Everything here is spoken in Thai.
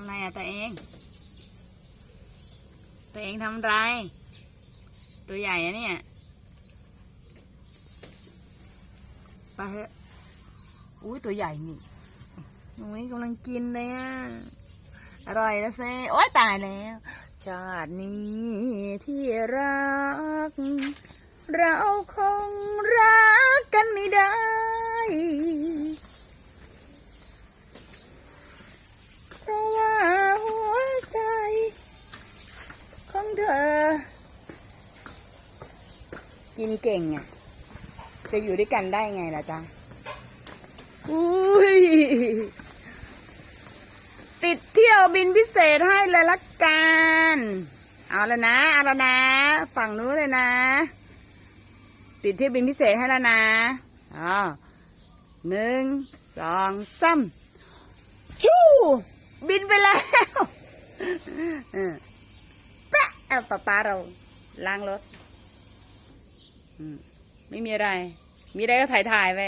ำไรอะตัวเอง ตัวเองทำไร ตัวใหญ่อะเนี่ยไปเถอะอุ้ยตัวใหญ่นี่นุ้ยกำลังกินเลยอะ อร่อยแล้วเซ่โอ๊ยตายแล้ว ชาตินี้ที่รัก เราคงรักกันไม่ได้ เพราะว่าหัวใจ ของเธอ กินเก่งอะ จะอยู่ด้วยกันได้ไงล่ะจ๊ะอุ้ยติดเที่ยวบินพิเศษให้เลยละกันเอาแล้วนะเอาแล้วนะ ฝั่งนู้นเลยนะ ติดเที่ยวบินพิเศษให้แล้วนะอ๋อหนึ่งสองสามชู่บินไปแล้วเออแปะเอาป้าป้าเราล้างรถ ไม่มีอะไร มีอะไรก็ถ่ายถ่ายไป